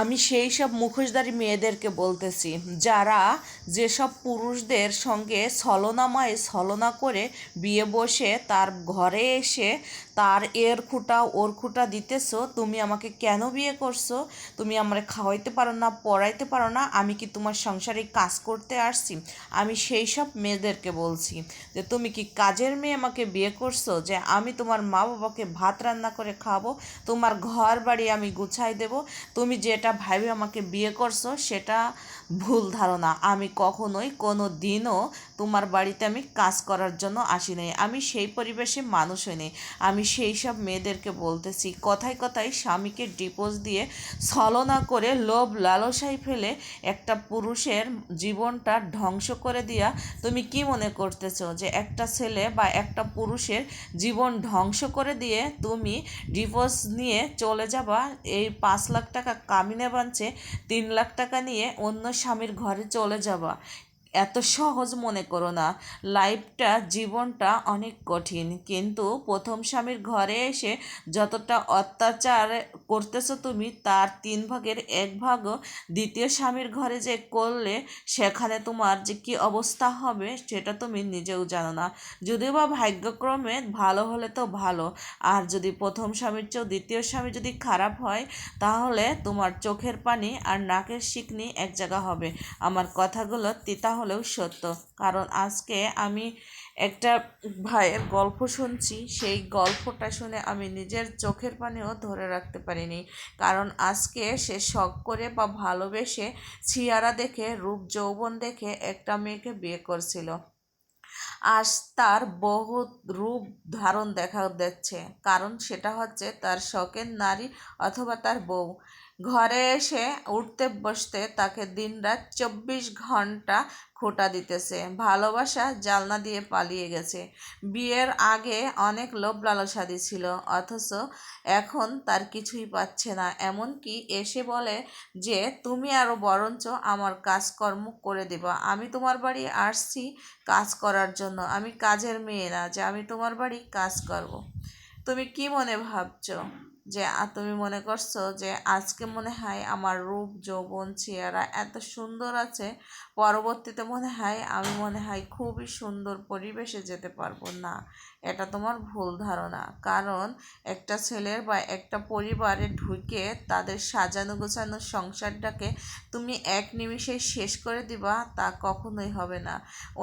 আমি সেই সব মুখোশধারী মেয়েদেরকে বলতেছি, যারা যেসব পুরুষদের সঙ্গে ছলনাময় ছলনা করে বিয়ে বসে, তার ঘরে এসে তার এর খুঁটা, ওর খুঁটা দিতেছো, তুমি আমাকে কেন বিয়ে করছ? তুমি আমার খাওয়াইতে পারো না, পড়াইতে পারো না, আমি কি তোমার সংসারে কাজ করতে আসছি? আমি সেই সব মেয়েদেরকে বলছি যে, তুমি কি কাজের মেয়ে আমাকে বিয়ে করছ? যে, আমি তোমার মা বাবাকে ভাত রান্না করে খাব তোমার ঘর বাড়ি আমি গুছাই দেব, তুমি যেটা ভাবে আমাকে বিয়ে করছ সেটা ভুল ধারণা। আমি কখনোই কোনো দিনও তোমার বাড়িতে আমি কাজ করার জন্য আসি নাই। আমি সেই পরিবেশে মানুষ হইনি আমি সেই সব মেয়েদেরকে বলতেছি, কথায় কথায় স্বামীকে ডিপোজ দিয়ে ছলনা করে লোভ লালসাই ফেলে একটা পুরুষের জীবনটা ধ্বংস করে দিয়া তুমি কি মনে করতেছো যে একটা ছেলে বা একটা পুরুষের জীবন ধ্বংস করে দিয়ে তুমি ডিভোর্স নিয়ে চলে যাবা? এই পাঁচ লাখ টাকা কামিনে বানছে তিন লাখ টাকা নিয়ে অন্য স্বামীর ঘরে চলে যাবা। এত সহজ মনে করো না। লাইফটা, জীবনটা অনেক কঠিন। কিন্তু প্রথম স্বামীর ঘরে এসে যতটা অত্যাচার করতেছো তুমি, তার তিন ভাগের এক ভাগও দ্বিতীয় স্বামীর ঘরে যে করলে, সেখানে তোমার যে কী অবস্থা হবে, সেটা তুমি নিজেও জানো না। যদিও বা ভাগ্যক্রমে ভালো হলে তো ভালো, আর যদি প্রথম স্বামীর চেয়েও দ্বিতীয় স্বামী যদি খারাপ হয়, তাহলে তোমার চোখের পানি আর নাকের শিকনি এক জায়গা হবে। আমার কথাগুলো তিতা হলেও সত্য, কারণ আজকে আমি একটা ভাইয়ের গল্প শুনছি, সেই গল্পটা শুনে আমি নিজের চোখের পানিও ধরে রাখতে পারিনি। কারণ আজকে সে শখ করে বা ভালোবেসে ছিয়ারা দেখে, রূপ যৌবন দেখে একটা মেয়েকে বিয়ে করছিল। আজ তার বহুত রূপ ধারণ দেখা দিচ্ছে। কারণ সেটা হচ্ছে তার শখের নারী অথবা তার বউ। ঘরে এসে উঠতে বসতে তাকে দিনরাত চব্বিশ ঘণ্টা খোটা দিতেছে। ভালোবাসা জালনা দিয়ে পালিয়ে গেছে। বিয়ের আগে অনেক লোভ লালসা ছিল অথচ এখন তার কিছুই পাচ্ছে না। এমনকি এসে বলে যে, তুমি আরও বরঞ্চ আমার কাজকর্ম করে দেবা। আমি তোমার বাড়ি আসছি কাজ করার জন্য। আমি কাজের মেয়ে না যে, আমি তোমার বাড়ি কাজ করব। তুমি কি মনে ভাবছ? যে তুমি মনে করছ যে, আজকে মনে হয় আমার রূপ, যৌবন, চেহারা এত সুন্দর আছে, পরবর্তীতে মনে হয় আমি মনে হয় খুবই সুন্দর পরিবেশে যেতে পারব না, এটা তোমার ভুল ধারণা। কারণ একটা ছেলের বা একটা পরিবারে ঢুকে তাদের সাজানো গোছানো সংসারটাকে তুমি এক নিমিষে শেষ করে দিবা, তা কখনোই হবে না।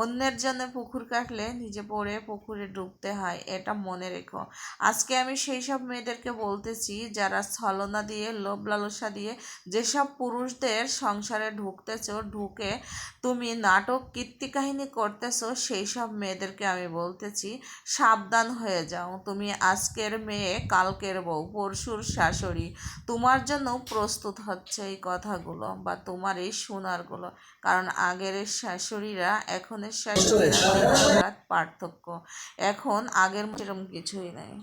অন্যের জন্য পুকুর কাটলে নিজে পড়ে পুকুরে ডুবতে হয়, এটা মনে রেখো। আজকে আমি সেই সব মেয়েদেরকে বলতেছি যারা ছলনা দিয়ে লোভ লালসা দিয়ে যেসব পুরুষদের সংসারে ঢুকতেছ ঢুকে তুমি নাটক কীর্তি কাহিনী করতেছো সেই সব মেয়েদেরকে আমি বলতেছি সাবধান হয়ে যাও। তুমি আজকের মেয়ে কালকের বউ পরশুর শাশুড়ি। তোমার জন্য প্রস্তুত হচ্ছে এই কথাগুলো বা তোমার এই শোনারগুলো কারণ আগের শাশুড়িরা এখনের শাশুড়িরা পার্থক্য। এখন আগের এরকম কিছুই নেই।